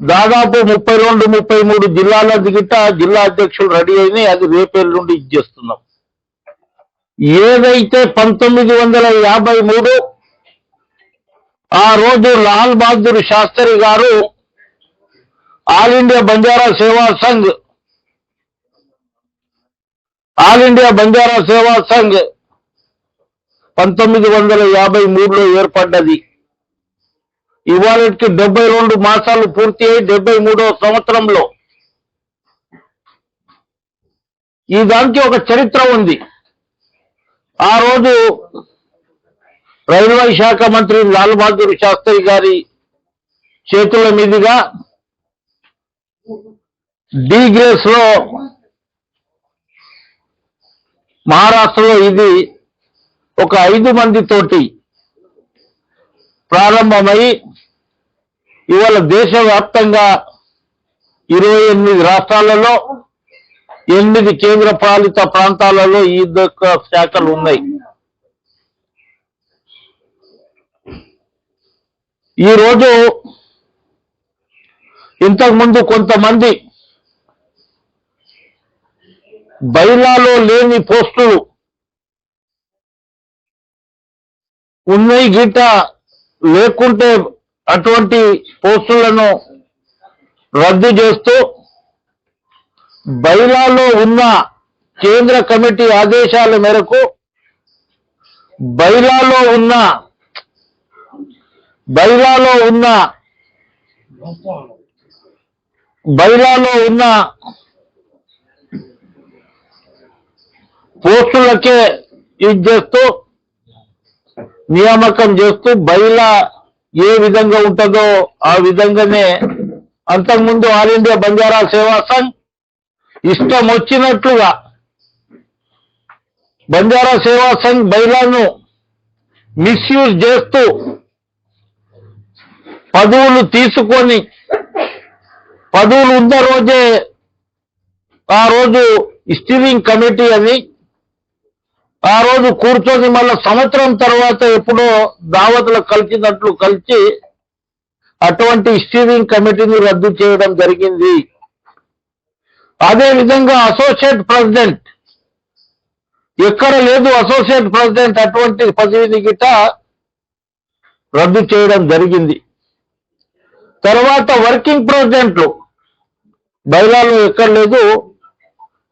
దాదాపు ముప్పై రెండు ముప్పై మూడు జిల్లాల దిగిట జిల్లా అధ్యక్షులు రెడీ అయినాయి. అది రేపేళ్ళుండి ఇచ్చేస్తున్నాం. ఏదైతే పంతొమ్మిది వందల యాభై మూడు ఆ రోజు లాల్ బహదూర్ శాస్త్రి గారు ఆల్ ఇండియా బంజారా సేవా సంఘ్ ఆల్ ఇండియా బంజారా సేవా సంఘ్ పంతొమ్మిది వందల యాభై మూడులో ఏర్పడ్డది. ఇవాళకి డెబ్బై రెండు మాసాలు పూర్తి అయి డెబ్బై మూడో సంవత్సరంలో. ఈ దానికి ఒక చరిత్ర ఉంది. ఆ రోజు రైల్వే శాఖ మంత్రి లాల్ బహదూర్ శాస్త్రి గారి చేతుల మీదుగా డీ గ్రేస్లో మహారాష్ట్రలో ఇది ఒక ఐదు మంది తోటి ప్రారంభమై ఇవాళ దేశవ్యాప్తంగా ఇరవై ఎనిమిది రాష్ట్రాలలో ఎనిమిది కేంద్ర పాలిత ప్రాంతాలలో ఈ శాఖలు ఉన్నాయి. ఈరోజు ఇంతకుముందు కొంతమంది బైలాలో లేని పోస్టులు ఉన్నాయి గిట్ట లేకుంటే అటువంటి పోస్టులను రద్దు చేస్తూ బైలాలో ఉన్న కేంద్ర కమిటీ ఆదేశాల మేరకు బైలాలో ఉన్న బైలాలో ఉన్న బైలాలో ఉన్న పోస్టులకే ఇది చేస్తూ నియామకం చేస్తూ బైలా ఏ విధంగా ఉంటుందో ఆ విధంగానే అంతకుముందు ఆల్ ఇండియా బంజారా సేవా సంఘ్ ఇష్టం వచ్చినట్లుగా బంజారా సేవా సంఘ్ బైలాను మిస్యూజ్ చేస్తూ పదవులు తీసుకొని పదవులు ఉన్న రోజే ఆ రోజు స్టీరింగ్ కమిటీ అని ఆ రోజు కూర్చొని మళ్ళీ సంవత్సరం తర్వాత ఎప్పుడో దావతులు కలిసినట్లు కలిసి అటువంటి స్టీరింగ్ కమిటీని రద్దు చేయడం జరిగింది. అదేవిధంగా అసోసియేట్ ప్రెసిడెంట్ ఎక్కడ లేదు అసోసియేట్ ప్రెసిడెంట్ అటువంటి పదవిని గిట రద్దు చేయడం జరిగింది. తర్వాత వర్కింగ్ ప్రెసిడెంట్లు బైలాలు ఎక్కడ లేదు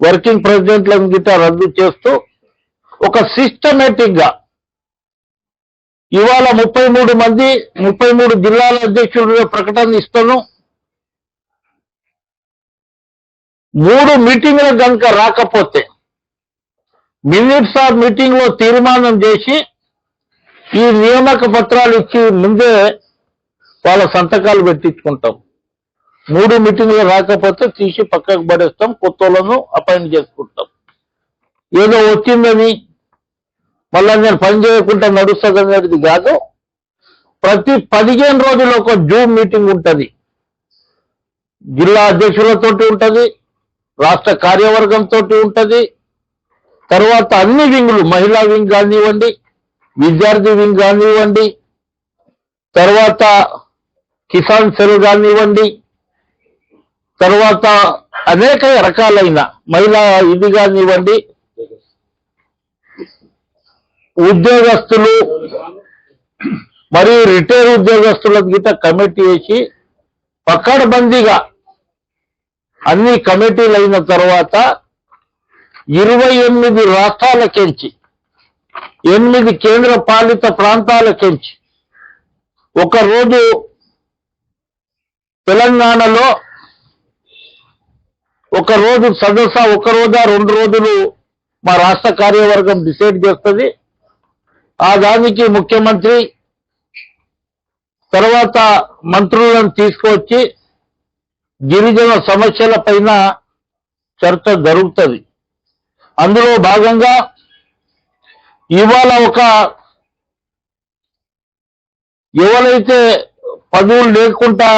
వర్కింగ్ ప్రెసిడెంట్లను గిట రద్దు చేస్తూ ఒక సిస్టమేటిక్గా. ఇవాళ ముప్పై మూడు మంది ముప్పై మూడు జిల్లాల అధ్యక్షులుగా ప్రకటన ఇస్తాను మూడు మీటింగ్లకు కనుక రాకపోతే మినిట్స్ ఆఫ్ మీటింగ్లో తీర్మానం చేసి ఈ నియామక పత్రాలు ఇచ్చి ముందే వాళ్ళ సంతకాలు పెట్టించుకుంటాం. మూడు మీటింగ్లు రాకపోతే తీసి పక్కకు పడేస్తాం కొత్త వాళ్ళను అపాయింట్ చేసుకుంటాం. ఏదో వచ్చిందని మళ్ళీ నేను పని చేయకుండా నడుస్తుంది అనేది కాదు. ప్రతి పదిహేను రోజులు ఒక జూమ్ మీటింగ్ ఉంటుంది. జిల్లా అధ్యక్షులతోటి ఉంటుంది రాష్ట్ర కార్యవర్గంతో ఉంటుంది. తర్వాత అన్ని వింగులు మహిళా వింగ్ కానివ్వండి విద్యార్థి వింగ్ కానివ్వండి తర్వాత కిసాన్ సెల్ కానివ్వండి తర్వాత అనేక రకాలైన మహిళా ఇది కానివ్వండి ఉద్యోగస్తులు మరియు రిటైర్ ఉద్యోగస్తుల గీత కమిటీ వేసి పక్కడబందీగా అన్ని కమిటీలు అయిన తర్వాత ఇరవై ఎనిమిది రాష్ట్రాలకెంచి ఎనిమిది కేంద్ర పాలిత ప్రాంతాలకెంచి ఒక రోజు తెలంగాణలో ఒక రోజు సదస్సు ఒక రోజా రెండు రోజులు మా రాష్ట్ర కార్యవర్గం డిసైడ్ చేస్తుంది. ఆ దానికి ముఖ్యమంత్రి తర్వాత మంత్రులను తీసుకొచ్చి గిరిజన సమస్యల పైన చర్చ జరుగుతుంది. అందులో భాగంగా ఇవాళ ఒక ఎవరైతే పదవులు లేకుండా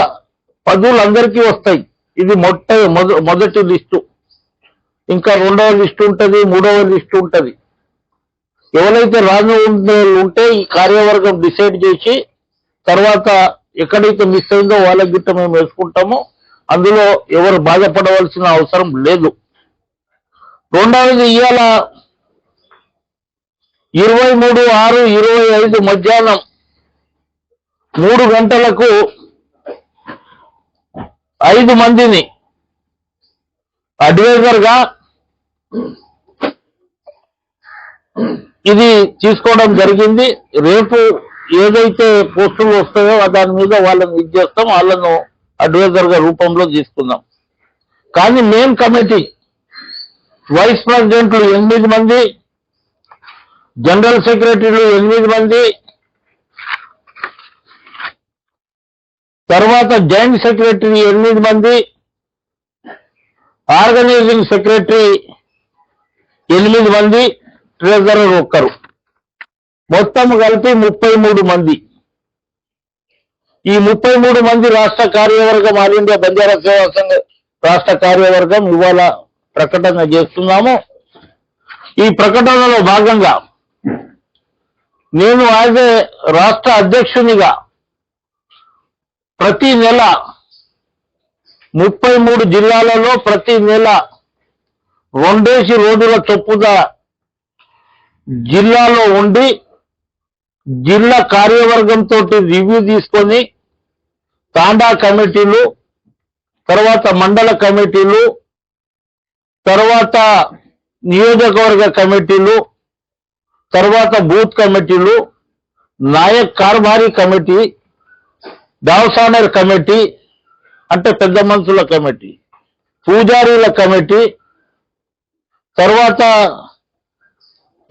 పదవులు అందరికీ వస్తాయి. ఇది మొట్ట మొదటి లిస్టు. ఇంకా రెండవ లిస్టు ఉంటుంది మూడవ లిస్టు ఉంటుంది. ఎవరైతే రాను ఉంటే ఈ కార్యవర్గం డిసైడ్ చేసి తర్వాత ఎక్కడైతే మిస్ అయిందో వాళ్ళ గిట్ట మేము వేసుకుంటాము అందులో ఎవరు బాధపడవలసిన అవసరం లేదు. రెండవది ఇవాళ ఇరవై మూడు ఆరు ఇరవై ఐదు మధ్యాహ్నం మూడు గంటలకు ఐదు మందిని అడ్వైజర్గా ఇది తీసుకోవడం జరిగింది. రేపు ఏదైతే పోస్టులు వస్తాయో దాని మీద వాళ్ళని ఇది చేస్తాం. వాళ్ళను అడ్వైజర్గా రూపంలో తీసుకుందాం. కానీ మెయిన్ కమిటీ వైస్ ప్రెసిడెంట్లు ఎనిమిది మంది జనరల్ సెక్రటరీలు ఎనిమిది మంది తర్వాత జాయింట్ సెక్రటరీ ఎనిమిది మంది ఆర్గనైజింగ్ సెక్రటరీ ఎనిమిది మంది ట్రెజరర్ ఒక్కరు. మొత్తం కలిపి ముప్పై మూడు మంది. ఈ ముప్పై మూడు మంది రాష్ట్ర కార్యవర్గం ఆల్ ఇండియా బంజారా సేవా సంఘ రాష్ట్ర కార్యవర్గం ఇవాళ ప్రకటన చేస్తున్నాము. ఈ ప్రకటనలో భాగంగా నేను యాజ్ ఏ రాష్ట్ర అధ్యక్షునిగా ప్రతి నెల ముప్పై మూడు జిల్లాలలో ప్రతి నెల రెండేసి రోజుల చొప్పున జిల్లాలో ఉండి జిల్లా కార్యవర్గంతో రివ్యూ తీసుకొని తాండా కమిటీలు తర్వాత మండల కమిటీలు తర్వాత నియోజకవర్గ కమిటీలు తర్వాత బూత్ కమిటీలు నాయక్ కార్బారీ కమిటీ దావసానర్ కమిటీ అంటే పెద్ద మనుషుల కమిటీ పూజారీల కమిటీ తర్వాత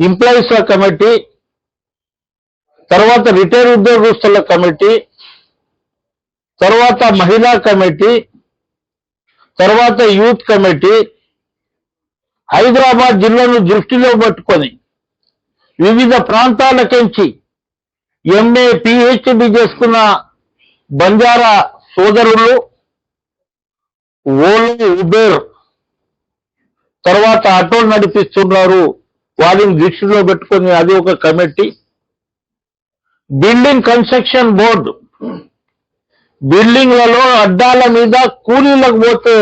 ఎంప్లాయీస్ల కమిటీ తర్వాత రిటైర్ ఉద్యోగస్తుల కమిటీ తర్వాత మహిళా కమిటీ తర్వాత యూత్ కమిటీ హైదరాబాద్ జిల్లాను దృష్టిలో పట్టుకొని వివిధ ప్రాంతాలకించి ఎంఏ పిహెచ్డి చేసుకున్న బంజారా సోదరులు ఓలో ఉబేర్ తర్వాత ఆటోలు నడిపిస్తున్నారు వారిని దృష్టిలో పెట్టుకొని అది ఒక కమిటీ. బిల్డింగ్ కన్స్ట్రక్షన్ బోర్డు బిల్డింగ్లలో అడ్డాల మీద కూలీలకు పోతే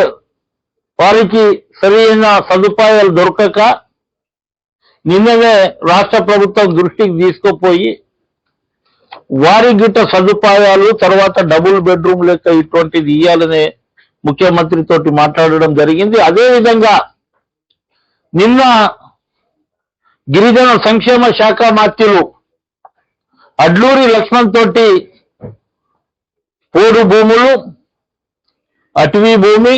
వారికి సరైన సదుపాయాలు దొరకక నిన్ననే రాష్ట్ర ప్రభుత్వం దృష్టికి తీసుకుపోయి వారి గిట్ట సదుపాయాలు తర్వాత డబుల్ బెడ్రూమ్ లెక్క ఇటువంటిది ఇవ్వాలనే ముఖ్యమంత్రితోటి మాట్లాడడం జరిగింది. అదే విధంగా నిన్న గిరిజన సంక్షేమ శాఖ మాత్యులు అడ్లూరి లక్ష్మణ్ తోటి పోడు భూములు అటవీ భూమి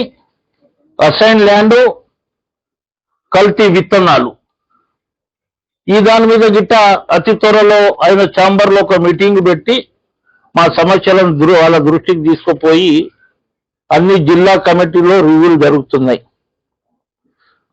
అసైన్ ల్యాండ్ కల్తీ విత్తనాలు. ఈ దాని మీద గిట్ట అతి త్వరలో ఆయన ఛాంబర్లో ఒక మీటింగ్ పెట్టి మా సమస్యలను దృ వాళ్ళ దృష్టికి తీసుకుపోయి అన్ని జిల్లా కమిటీలో రివ్యూలు జరుగుతున్నాయి.